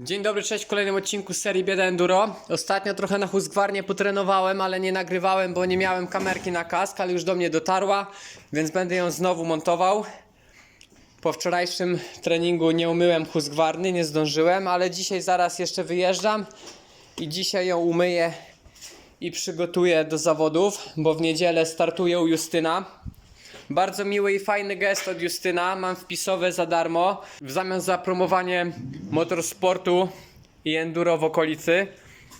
Dzień dobry, cześć w kolejnym odcinku serii Bieda Enduro. Ostatnio trochę na Husqvarnie potrenowałem, ale nie nagrywałem, bo nie miałem kamerki na kask, ale już do mnie dotarła, więc będę ją znowu montował. Po wczorajszym treningu nie umyłem Husqvarny, nie zdążyłem, ale dzisiaj zaraz jeszcze wyjeżdżam i dzisiaj ją umyję i przygotuję do zawodów, bo w niedzielę startuję u Justyna. Bardzo miły i fajny gest od Justyna. Mam wpisowe za darmo. W zamian za promowanie motorsportu i enduro w okolicy.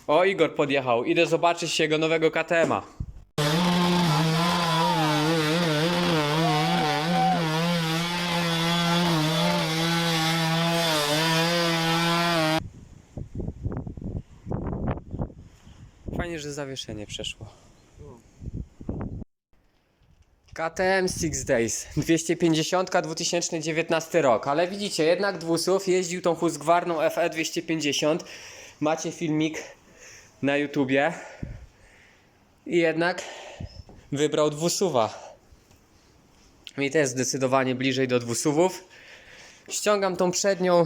O, Igor podjechał. Idę zobaczyć jego nowego KTM-a. Fajnie, że zawieszenie przeszło. KTM Six Days 250 2019 rok, ale widzicie, jednak dwusów jeździł tą Husqvarną FE 250. Macie filmik na YouTubie. I jednak wybrał dwusuwa. Mi też zdecydowanie bliżej do dwusuwów. Ściągam tą przednią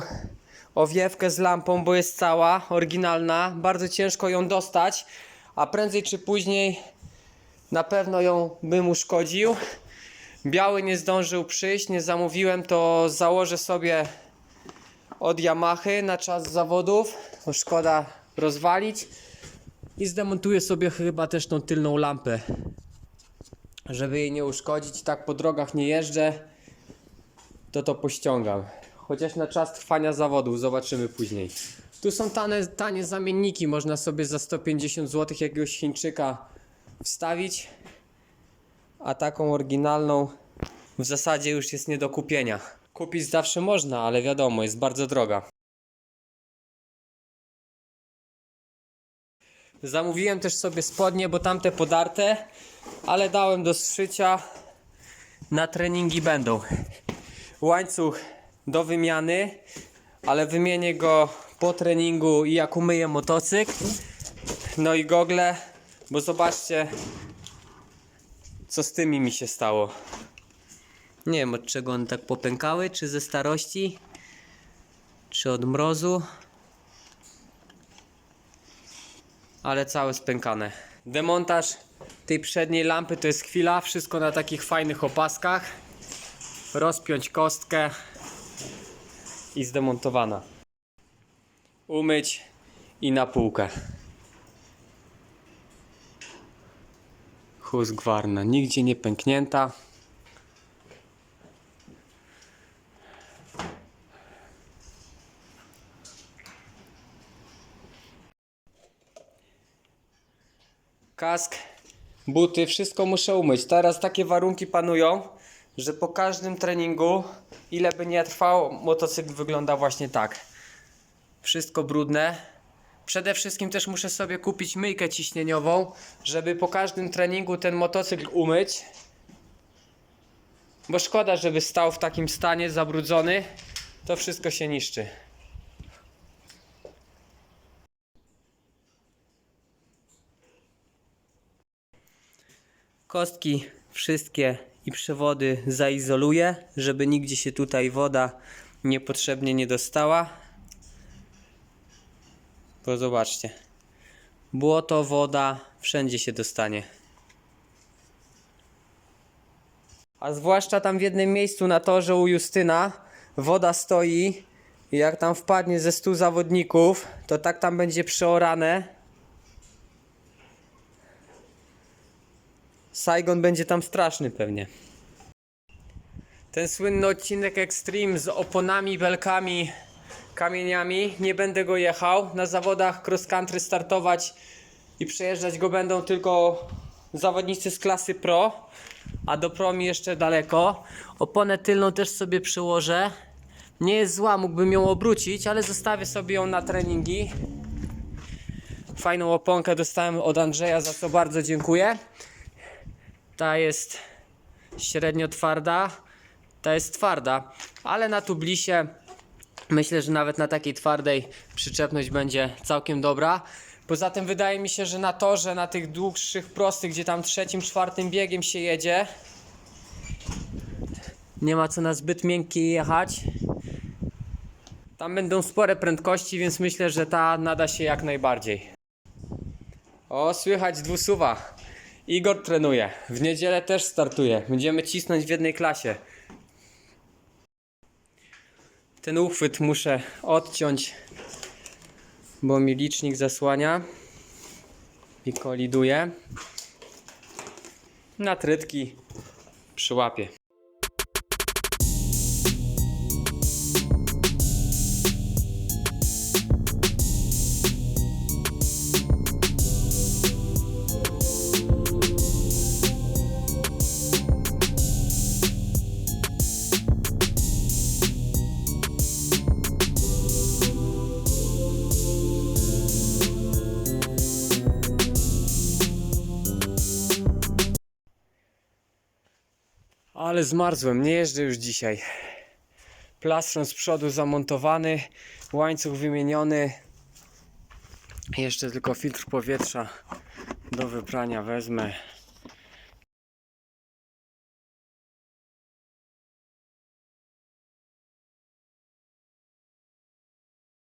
owiewkę z lampą, bo jest cała, oryginalna. Bardzo ciężko ją dostać, a prędzej czy później na pewno ją bym uszkodził. Biały nie zdążył przyjść, nie zamówiłem, to założę sobie od Yamahy na czas zawodów. Bo szkoda rozwalić. I zdemontuję sobie chyba też tą tylną lampę, żeby jej nie uszkodzić. Tak po drogach nie jeżdżę, to to pościągam. Chociaż na czas trwania zawodów, zobaczymy później. Tu są tanie, tanie zamienniki, można sobie za 150 zł jakiegoś Chińczyka wstawić, a taką oryginalną w zasadzie już jest nie do kupienia. Kupić zawsze można, ale wiadomo, jest bardzo droga. Zamówiłem też sobie spodnie, bo tamte podarte, ale dałem do zszycia. Na treningi będą. Łańcuch do wymiany, ale wymienię go po treningu i jak umyję motocykl. No i gogle, bo zobaczcie, co z tymi mi się stało. Nie wiem od czego one tak popękały, czy ze starości, czy od mrozu. Ale całe spękane. Demontaż tej przedniej lampy to jest chwila, wszystko na takich fajnych opaskach. Rozpiąć kostkę i zdemontowana. Umyć i na półkę. Husqvarna, nigdzie nie pęknięta. Kask, buty, wszystko muszę umyć. Teraz takie warunki panują, że po każdym treningu, ile by nie trwał, motocykl wygląda właśnie tak. Wszystko brudne, Przede wszystkim też muszę sobie kupić myjkę ciśnieniową, żeby po każdym treningu ten motocykl umyć. Bo szkoda, żeby stał w takim stanie zabrudzony. To wszystko się niszczy. Kostki wszystkie i przewody zaizoluję, żeby nigdzie się tutaj woda niepotrzebnie nie dostała. Bo zobaczcie. Błoto, woda, wszędzie się dostanie. A zwłaszcza tam w jednym miejscu na torze u Justyna woda stoi i jak tam wpadnie ze 100 zawodników, to tak tam będzie przeorane. Saigon będzie tam straszny pewnie. Ten słynny odcinek Extreme z oponami, belkami, kamieniami. Nie będę go jechał. Na zawodach cross country startować i przejeżdżać go będą tylko zawodnicy z klasy pro, a do pro mi jeszcze daleko. Oponę tylną też sobie przyłożę. Nie jest zła, mógłbym ją obrócić, ale zostawię sobie ją na treningi. Fajną oponkę dostałem od Andrzeja, za co bardzo dziękuję. Ta jest średnio twarda, ta jest twarda, ale na tublisie Myślę, że nawet na takiej twardej przyczepność będzie całkiem dobra. Poza tym wydaje mi się, że na torze, na tych dłuższych, prostych, gdzie tam trzecim, czwartym biegiem się jedzie, nie ma co na zbyt miękkiej jechać. Tam będą spore prędkości, więc myślę, że ta nada się jak najbardziej. O, słychać dwusuwa. Igor trenuje. W niedzielę też startuje. Będziemy cisnąć w jednej klasie. Ten uchwyt muszę odciąć, bo mi licznik zasłania i koliduje. Na trytki przyłapie. Ale zmarzłem, nie jeżdżę już dzisiaj. Plastron z przodu zamontowany, łańcuch wymieniony. Jeszcze tylko filtr powietrza do wyprania wezmę.